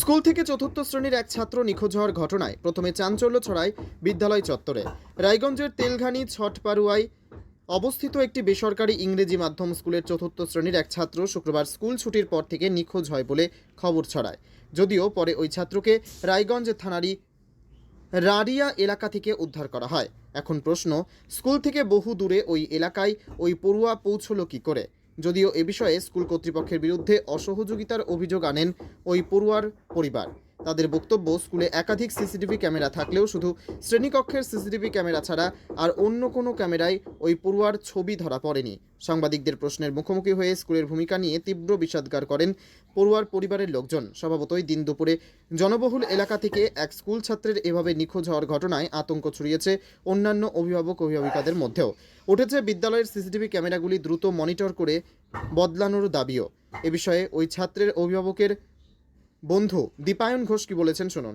School থেকে চতুর্থ শ্রেণির এক ছাত্র নিখোঁজ হওয়ার ঘটনায় প্রথমে চাঞ্চল্য ছড়ায় বিদ্যালয় চত্বরে। রায়গঞ্জের তেলঘানি ছটপারুয়ায় অবস্থিত একটি বেসরকারি ইংরেজি মাধ্যম স্কুলের চতুর্থ শ্রেণির এক ছাত্র শুক্রবার স্কুল ছুটির পর থেকে নিখোঁজ হয় বলে খবর ছড়ায়। যদিও পরে ওই ছাত্রকে রায়গঞ্জ থানারই রাড়িয়া এলাকা থেকে উদ্ধার করা হয়। এখন প্রশ্ন, স্কুল থেকে বহু দূরে ওই এলাকায় ওই পড়ুয়া পৌঁছলো কি করে? যদিও এ বিষয়ে স্কুল কর্তৃপক্ষের বিরুদ্ধে অসহযোগিতার অভিযোগ আনেন ওই পড়ুয়ার পরিবার। তাদের বক্তব্য স্কুলে একাধিক সিসিটিভি ক্যামেরা থাকলেও শুধু শ্রেণীকক্ষের সিসিটিভি ক্যামেরা ছাড়া আর অন্য কোনো ক্যামেরায় ওই পড়ুয়ার ছবি ধরা পড়েনি। সাংবাদিকদের প্রশ্নের মুখোমুখি হয়ে স্কুলের ভূমিকা নিয়ে তীব্র বিষাদগার করেন পড়ুয়ার পরিবারের লোকজন। স্বভাবতই দিন দুপুরে জনবহুল এলাকা থেকে এক স্কুল ছাত্রের এভাবে নিখোঁজ হওয়ার ঘটনায় আতঙ্ক ছড়িয়েছে অন্যান্য অভিভাবক অভিভাবিকাদের মধ্যেও। উঠেছে বিদ্যালয়ের সিসিটিভি ক্যামেরাগুলি দ্রুত মনিটর করে বদলানোর দাবিও। এ বিষয়ে ওই ছাত্রের অভিভাবকের বন্ধু দীপায়ন ঘোষ কি বলেছেন শুনুন।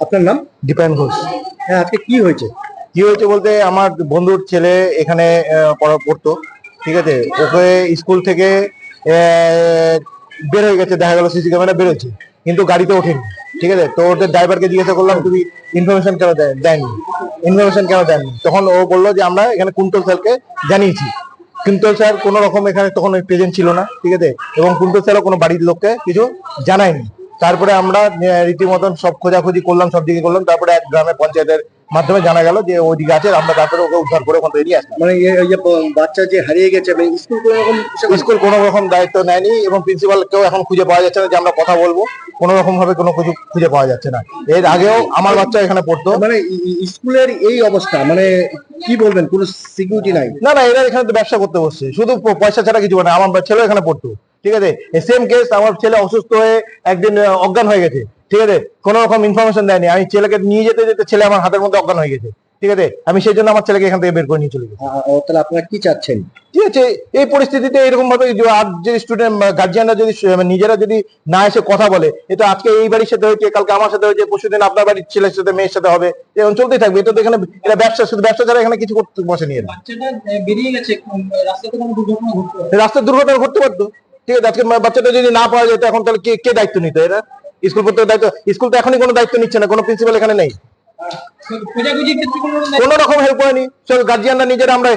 আপনার নাম? দীপায়ন ঘোষ। হ্যাঁ আজকে কি হয়েছে? কি হয়েছে বলতে আমার বন্ধুর ছেলে এখানে পড়া পড়তো ঠিক আছে? ওকে স্কুল থেকে বের হয়ে গেছে দেখা গেল সিসি ক্যামেরা বেরোচ্ছে কিন্তু গাড়িতে ওঠেনি ঠিক আছে? তো ওদের ড্রাইভারকে জিজ্ঞাসা করলাম তুমি ইনফরমেশন কেন দেয়- দেননি ইনফরমেশন কেন দেননি তখন ও বলল যে আমরা এখানে কুন্তল স্যারকে জানিয়েছি। কুন্তল স্যার কোনো রকম এখানে তখন প্রেজেন্ট ছিল না, ঠিক আছে? এবং কুন্তল স্যারও কোনো বাড়ির লোককে কিছু জানায়নি। তারপরে আমরা রীতিমতন সব খোঁজাখুঁজি করলাম, সব দিকে করলাম। তারপরে এক গ্রামে পঞ্চায়েতের মাধ্যমে জানা গেল যে ওইদিকে আছে আমরা তারপরে ওকে উদ্ধার করে ওখান থেকে নিয়ে আসলাম। মানে বাচ্চা যে হারিয়ে গেছে মানে স্কুল কোনো রকম স্কুল কোনো রকম দায়িত্ব নেয়নি এবং প্রিন্সিপাল কেউ এখন খুঁজে পাওয়া যাচ্ছে না যে আমরা কথা বলব। কোনো রকম ভাবে কোনো কিছু খুঁজে পাওয়া যাচ্ছে না। এর আগেও আমার বাচ্চা এখানে পড়তো। মানে স্কুলের এই অবস্থা মানে কি বলবেন কোনো সিকিউরিটি নাই? না না এরা এখানে তো ব্যবসা করতে বসছে। শুধু পয়সা ছাড়া কিছু না আমার ছেলে এখানে পড়তো। ঠিক আছে? সেম কেস আমার ছেলে অসুস্থ হয়ে একদিন অজ্ঞান হয়ে গেছে। ঠিক আছে? কোনো রকম ইনফরমেশন দেয়নি। আমি ছেলেকে নিয়ে যেতে যেতে ছেলে আমার হাতের মধ্যে অজ্ঞান হয়ে গেছে। ঠিক আছে? আমি সেই জন্য আমার ছেলেকে এখান থেকে বের করে নিয়ে চলে গেছি। তাহলে আপনারা কি চাচ্ছেন? ঠিক আছে? এই পরিস্থিতিতে এরকম ভাবে আর যদি স্টুডেন্ট গার্জিয়ানরা যদি মানে নিজেরা যদি না এসে কথা বলে এটা আজকে এই বাড়ির সাথে হয়েছে কালকে আমার সাথে হয়েছে পরশুদিন আপনার বাড়ির ছেলের সাথে মেয়ের সাথে হবে। এরকম চলতেই থাকবে। এটা তো এখানে এটা ব্যবসা শুধু ব্যবসা ছাড়া এখানে কিছু করতে দুর্ঘটনা ঘটতে রাস্তার দুর্ঘটনা ঘটতে পারতো। ঠিক আছে? আজকে বাচ্চাটা যদি না পাওয়া যেত এখন তাহলে কে কে দায়িত্ব নিত এরা? স্কুল পড়তে দায়িত্ব স্কুল তো এখনই কোনো দায়িত্ব নিচ্ছে না কোনো প্রিন্সিপাল এখানে নেই। কোনো রকম হেল্প হয়নি। সব গার্জিয়ানরা নিজেরা আমরা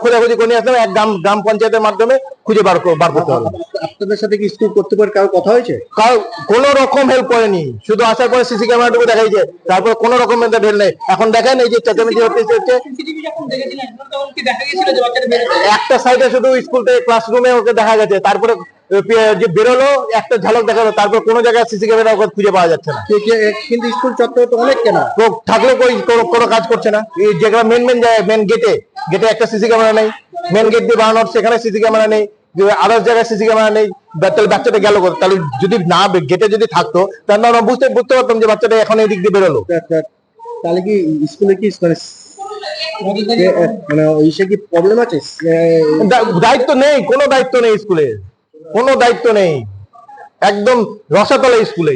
খোঁজাখুঁজি করে নিয়ে আসলাম এক গ্রাম গ্রাম পঞ্চায়েতের মাধ্যমে খুঁজে বার কর- বার করতে হবে। আপনাদের সাথে কি স্কুল কর্তৃপক্ষের কারও কথা হয়েছে? কার কোনো রকম হেল্প করেনি শুধু আসার পরে সিসি ক্যামেরাটুকু দেখাইছে তারপর কোনো রকম মেধা ঢেল নেই। এখন দেখেন এই যে চেঁচামেচি হচ্ছে একটা সাইডে শুধু স্কুল থেকে ক্লাসরুমে ওকে দেখা গেছে তারপরে যে বেরোলো একটা ঝলক দেখাল তারপর কোনো জায়গায় সিসি ক্যামেরা খুঁজে পাওয়া যাচ্ছে না। কিন্তু স্কুল চত্বরে তো অনেক কেনা। থাকলেও কোনো- কাজ করছে না। যেগুলো মেন মেন মেন গেটে গেটে একটা সিসি ক্যামেরা নেই। মেন গেট দিয়ে বানানোর সেখানে সিসি ক্যামেরা নেই। আদার্স জায়গায় সিসি ক্যামেরা নেই। তাহলে বাচ্চাটা গেল? তাহলে যদি না গেটে যদি থাকতো তাহলে আমরা বুঝতে বুঝতে পারতাম যে বাচ্চাটা এখন এই দিক দিয়ে বেরোলো। তা- তা- তাহলে কি স্কুলে কি মানে মানে কি প্রবলেম আছে? দায়িত্ব নেই কোনো দায়িত্ব নেই স্কুলে। কোনো দায়িত্ব নেই। একদম রসাতলে স্কুলে।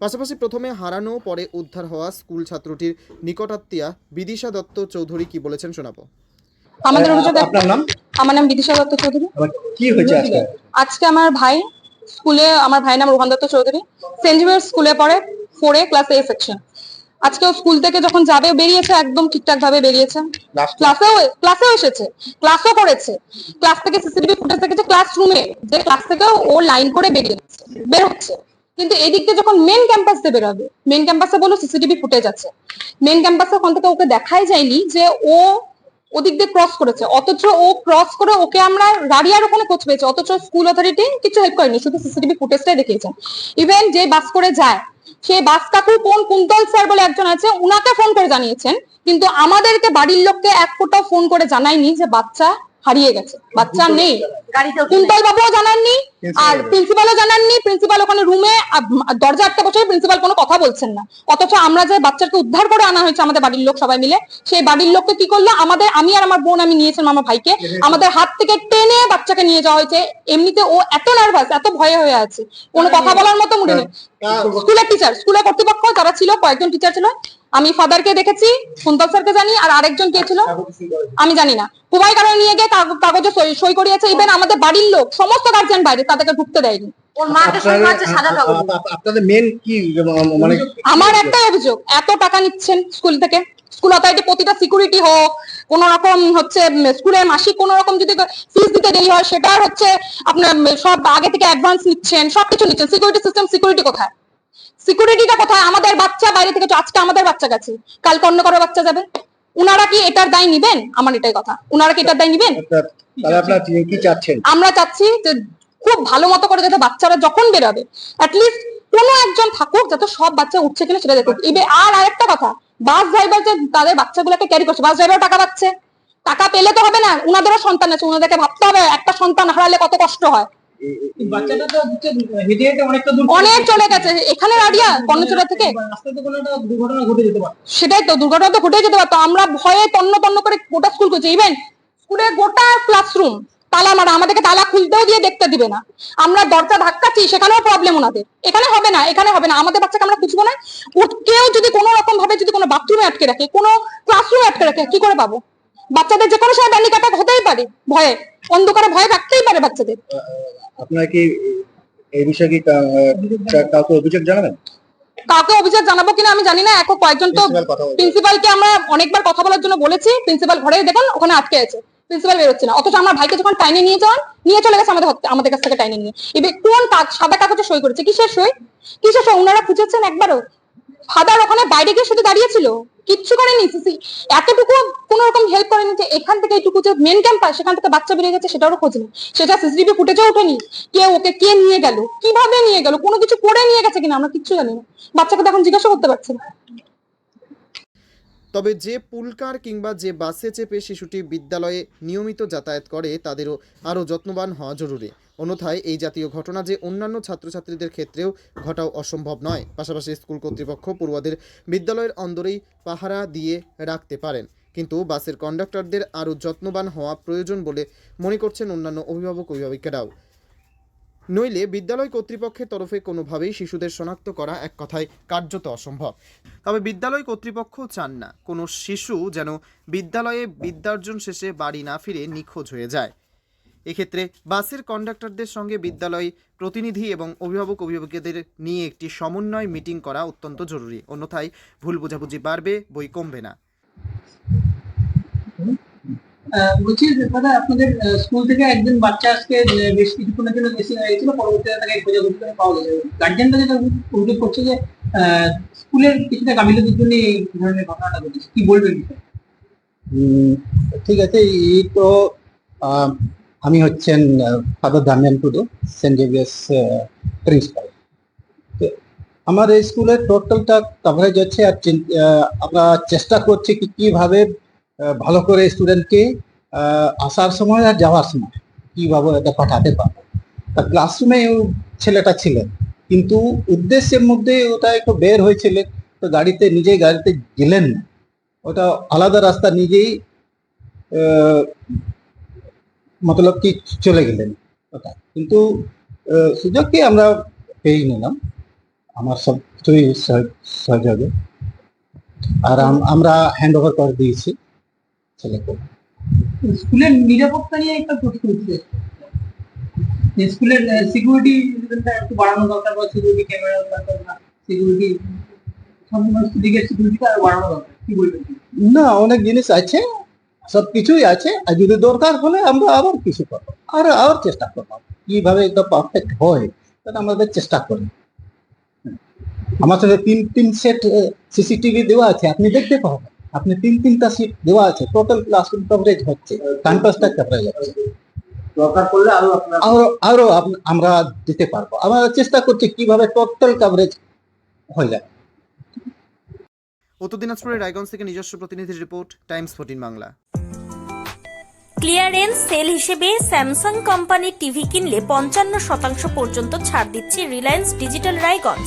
পাশাপাশি প্রথমে হারানো পরে উদ্ধার হওয়া স্কুল ছাত্রটির নিকটাত্মীয়া বিদিশা দত্ত চৌধুরী কি বলেছেন শোনাবো? আমাদের অভিযোগ আপনার নাম? আমার নাম বিদিশা দত্ত চৌধুরী। কি হয়েছে আজকে? আজকে আমার ভাই স্কুলে আমার ভাইয়ের নাম রোহান দত্ত চৌধুরী। সেন্ট জেভিয়ার স্কুলে পড়ে ফোরে ক্লাস এ সেকশন আজকে স্কুল থেকে যখন যাবে বেরিয়েছে একদম ঠিকঠাক ভাবে বেরিয়েছে ক্লাসেও ক্লাসেও এসেছে। ক্লাসও করেছে। ক্লাস থেকে সিসিটিভি ফুটেজ দেখেছে ক্লাসরুমে যে ক্লাস থেকে ও লাইন করে বেরিয়েছে বের হচ্ছে। কিন্তু এদিক দিয়ে যখন মেন ক্যাম্পাস বেরোবে মেন ক্যাম্পাসে বলো সিসিটিভি ফুটেজ আছে। মেন ক্যাম্পাসে ওখান থেকে ওকে দেখাই যায়নি যে ও ওদিক দিয়ে ক্রস করেছে। অথচ ও ক্রস করে ওকে আমরা রাড়িয়ার ওখানে খোঁজ পেয়েছি। অথচ স্কুল অথরিটি কিছু হেল্প করেনি, শুধু সিসিটিভি ফুটেজটাই দেখিয়েছেন ইভেন যে বাস করে যায়, সে বাস কাকু কোন কুন্তল স্যার বলে একজন আছে, উনাকে ফোন করে জানিয়েছেন। কিন্তু আমাদেরকে বাড়ির লোককে এক ফোঁটাও ফোন করে জানায়নি যে বাচ্চা হারিয়ে গেছে। বাচ্চা নেই। কুন্তল বাবুও জানাননি আর প্রিন্সিপালও জানাননি প্রিন্সিপাল ওখানে রুমে দরজা আটকে বসে প্রিন্সিপাল কোনো কথা বলছেন না। অথচ আমরা যে বাচ্চাকে উদ্ধার করে আনা হয়েছে আমাদের বাড়ির লোক সবাই মিলে সেই বাড়ির লোককে কি করল? আমাদের আমি আর আমার বোন আমি নিয়েছিলাম আমার ভাইকে। আমাদের হাত থেকে টেনে বাচ্চাকে নিয়ে যাওয়া হয়েছে। এমনিতে ও এত নার্ভাস এত ভয়ে হয়ে আছে। কোনো কথা বলার মতো মুডে নেই। স্কুলের টিচার স্কুলের কর্তৃপক্ষ যারা ছিল কয়েকজন টিচার ছিল আমি ফাদারকে দেখেছি কুন্তল স্যারকে জানি আর আরেকজন কে ছিল? আমি জানি না। কুবাই কারণে নিয়ে গিয়ে কাগ- কাগজে সই করিয়েছে। ইভেন আমাদের বাড়ির লোক সমস্ত গার্জিয়ান বাইরে তাদেরকে ঢুকতে দেয়নি। মেন কি মানে আমার একটাই অভিযোগ এত টাকা নিচ্ছেন স্কুল থেকে। স্কুল অথরিটি প্রতিটা সিকিউরিটি হোক কোন রকম হচ্ছে স্কুলের মাসিক কোন রকম যদি ফিস দিতে দেরি হয় সেটা হচ্ছে আপনার সব আগে থেকে অ্যাডভান্স নিচ্ছেন সবকিছু নিচ্ছেন। সিকিউরিটি সিস্টেম সিকিউরিটি কোথায়? সিকিউরিটিটা কোথায়? আমাদের বাচ্চা বাইরে থেকে আজকে আমাদের বাচ্চা গেছে। কালকে অন্য কারও বাচ্চা যাবে। উনারা কি এটার দায় নিবেন? আমার এটাই কথা। উনারা কি এটার দায় নিবেন? তাহলে আপনারা কি- কি চাচ্ছেন? আমরা চাচ্ছি যে খুব ভালো মতো করে যাতে বাচ্চারা যখন বেরোবে অ্যাটলিস্ট কোনো একজন থাকুক যাতে সব বাচ্চা উঠছে কিনা সেটা দেখুক। ইবে আর আরেকটা কথা বাস ড্রাইভার যে তাদের বাচ্চাগুলোকে ক্যারি করছে বাস ড্রাইভার টাকা পাচ্ছে। টাকা পেলে তো হবে না উনাদেরও সন্তান আছে উনাদেরকে ভাবতে হবে একটা সন্তান হারালে কত কষ্ট হয়। বাচ্চাটা তো হেঁটে হেঁটে অনেকটা দূর অনেক চলে গেছে। এখানে রাডিয়া কর্ণচূড়া থেকে। এবার কোনো একটা দুর্ঘটনা ঘটে যেতে পারে। সেটাই তো দুর্ঘটনা তো ঘটে যেতে পারতো আমরা ভয়ে তন্ন তন্ন করে গোটা স্কুল করছি ইভেন গোটা ক্লাসরুম তালা মারা আমাদেরকে তালা খুলতেও দিয়ে দেখতে দিবে না। আমরা দরজা ধাক্কাচ্ছি সেখানেও প্রবলেম ওনাদের। এখানে হবে না এখানে হবে না। আমাদের বাচ্চাকে আমরা খুঁজবো না। কেউ যদি কোনো রকম ভাবে যদি কোনো বাথরুমে আটকে রাখে কোনো ক্লাসরুমে আটকে রাখে কি করে পাবো? বাচ্চাদের যে কোনো সময় ব্যান্ডিক অ্যাটাক হতেই পারে ভয়ে। অন্ধকারে ভয়ে থাকতেই পারে বাচ্চাদের। আপনারা কি এই বিষয়ে কি কাউকে অভিযোগ জানাবেন? কাউকে অভিযোগ জানাব কিনা আমি জানি না এখন কয়েকজন তো। প্রিন্সিপালকে আমরা অনেকবার কথা বলার জন্য বলেছি প্রিন্সিপাল ঘরে দেখুন ওখানে আটকে আছে। প্রিন্সিপাল বেরোচ্ছে না। অথচ আমার ভাইকে যখন টাইনে নিয়ে যান নিয়ে চলে গেছে আমাদের আমাদের কাছ থেকে টাইনে নিয়ে। এবার কোন কাজ সাদা কাগজে সই করেছে? কিসের সই? কিসের সই? ওনারা খুঁজেছেন একবারও? ফাদার ওখানে বাইরে গিয়ে শুধু দাঁড়িয়েছিল? কিচ্ছু করেনি সিসি। এতটুকু কোন রকম হেল্প করেনি যে এখান থেকে এইটুকু যে মেন ক্যাম্পাস সেখান থেকে বাচ্চা বেরিয়ে গেছে সেটারও খোঁজ নেই। সেটা সিসিটিভি ফুটেজে ওঠেনি। কে ওকে কে নিয়ে গেল? কীভাবে নিয়ে গেল? কোনো কিছু করে নিয়ে গেছে কিনা আমরা কিচ্ছু জানি না। বাচ্চাকে তো এখন জিজ্ঞাসা করতে পারছি না। তবে যে পুলকার কিংবা যে বাসে চেপে শিশুটি বিদ্যালয়ে নিয়মিত যাতায়াত করে, তাদেরও আরও যত্নবান হওয়া জরুরি। অন্যথায় এই জাতীয় ঘটনা যে অন্যান্য ছাত্রছাত্রীদের ক্ষেত্রেও ঘটাও অসম্ভব নয়। পাশাপাশি স্কুল কর্তৃপক্ষ পড়ুয়াদের বিদ্যালয়ের অন্দরেই পাহারা দিয়ে রাখতে পারেন। কিন্তু বাসের কন্ডাক্টরদের আরও যত্নবান হওয়া প্রয়োজন বলে মনে করছেন অন্যান্য অভিভাবক অভিভাবিকারাও। নইলে বিদ্যালয় কর্তৃপক্ষের তরফে কোনোভাবেই শিশুদের শনাক্ত করা এক কথায় কার্যত অসম্ভব। তবে বিদ্যালয় কর্তৃপক্ষ চান না। কোনো শিশু যেন বিদ্যালয়ে বিদ্যার্জন শেষে বাড়ি না ফিরে নিখোঁজ হয়ে যায়। এক্ষেত্রে বাসের কন্ডাক্টরদের সঙ্গে বিদ্যালয় প্রতিনিধি এবং অভিভাবক অভিভাবকদের নিয়ে একটি সমন্বয় মিটিং করা অত্যন্ত জরুরি। অন্যথায় ভুল বোঝাবুঝি বাড়বে বই কমবে না। বলছি দাদা আপনাদের স্কুল থেকে একজন বাচ্চা আজকে বেশ কিছুক্ষণের জন্য মিসিং হয়ে গেছিল পরবর্তীতে তাকে খোঁজাখুঁজি করে পাওয়া গেছে গার্জেনরা যেটা অভিযোগ করছে যে আহ, স্কুলের কিছুটা গাফিলতির জন্য এই ধরনের ঘটনাটা ঘটেছে। কি বলবেন ঠিক আছে এই তো আহ, আমি হচ্ছেন father Damian Tudu, saint Xavier's principal. আমার এই স্কুলের টোটালটা কভারেজ হচ্ছে আর আমরা চেষ্টা করছি কি, কীভাবে ভালো করে স্টুডেন্টকে আসার সময় আর যাওয়ার সময় কীভাবে এটা পাঠাতে পারব। তা ক্লাসরুমে ছেলেটা ছিলেন কিন্তু উদ্দেশ্যের মধ্যে ওটা একটু বের হয়েছিলেন তো গাড়িতে, নিজেই গাড়িতে গেলেন না। ওটা আলাদা রাস্তা, নিজেই মতলব কি চলে গেলেন। ওটা কিন্তু সুযোগকে আমরা পেয়ে নিলাম। আমার সব কিছুই সহযোগে। আর আমরা হ্যান্ড ওভার করে দিয়েছি ছেলেকে। স্কুলের নিরাপত্তা নিয়ে একটা প্রশ্ন উঠছে। স্কুলের সিকিউরিটি একটু বাড়ানো দরকার বা সিকিউরিটি ক্যামেরা দরকার বা সিকিউরিটি সমস্ত দিকের সিকিউরিটিটা আরও বাড়ানো দরকার। কি বলবেন? না অনেক জিনিস আছে। সব কিছুই আছে আর যদি দরকার হলে আমরা আবার কিছু করব। আর আবার চেষ্টা করব। কীভাবে একদম পারফেক্ট হয় তাহলে আমাদের চেষ্টা করি আমার সাথে তিন তিন সেট সিসিটিভি দেওয়া আছে আপনি দেখতে পাবেন। আপনি তিন তিনটা সিট দেওয়া আছে টোটাল ক্লাসরুম কভারেজ হচ্ছে ক্যাম্পাসটা কভারেজ হচ্ছে। দরকার পড়লে আরও আরও আরও আমরা দিতে পারব। আমরা চেষ্টা করছি কীভাবে টোটাল কভারেজ হয়ে যায় উত্তর দিনাজপুরের রায়গঞ্জ থেকে নিজস্ব প্রতিনিধির report, Times fourteen Bangla. Clearance sale হিসেবে স্যামসাং কোম্পানির টিভি কিনলে পঞ্চান্ন শতাংশ পর্যন্ত ছাড় দিচ্ছে রিলায়েন্স ডিজিটাল রায়গঞ্জ।